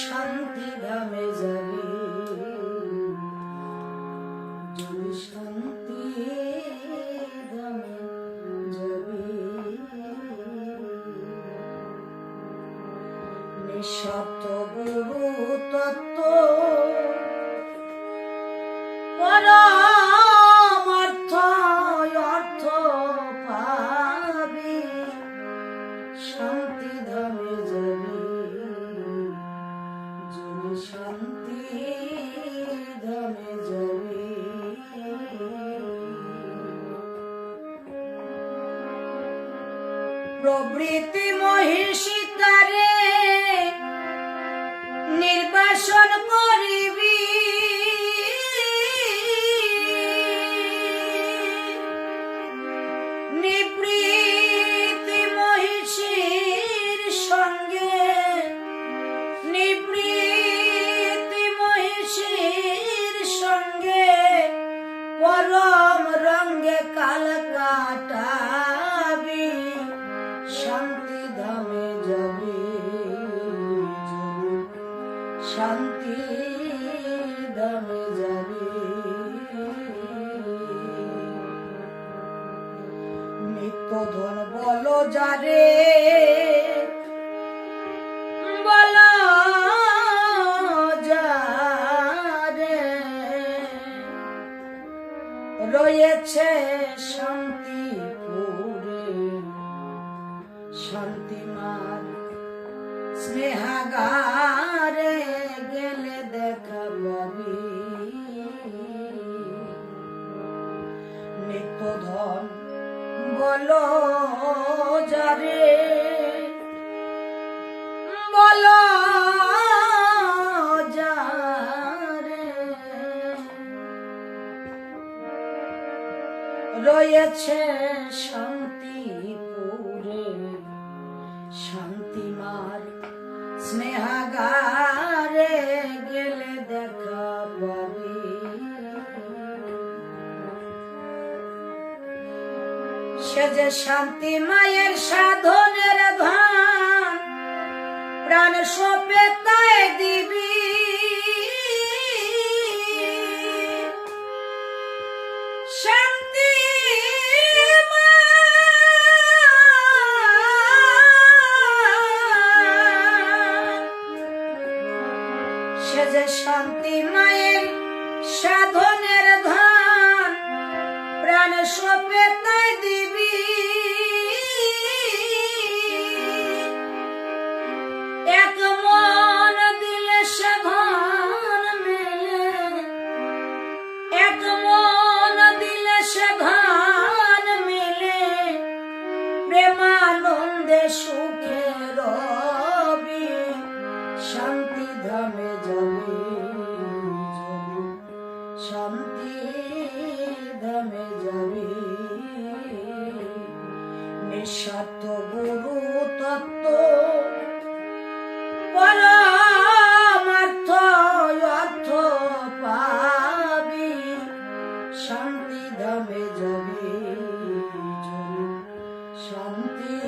শান্তি ধামে যাবি যদি শান্তি যাবি নিঃস্বার্থ গুরু তত্ত্ব অর্থ পাবি। শান্তি ধামে যাবি প্রবৃত্তি মহিষী তারে নির্বাসন করিবি ধন বলো যারে। বলো যারে। রয়েছে শান্তিপুরে। শান্তিমার স্নেহাগারে। বলো যারে বলো যারে। রয়েছে শান্তিপুরে শান্তিমার সে যে শান্তি মায়ের সাধনের ধান। প্রাণ সপে তাই দিবি। শান্তি শান্তি মায়ের সাধনের ধান। সপে তাই দিবি। ধামে যাবে নিঃস্বার্থ গুরু তত্ত্ব। পাবি। শান্তি ধামে শান্তি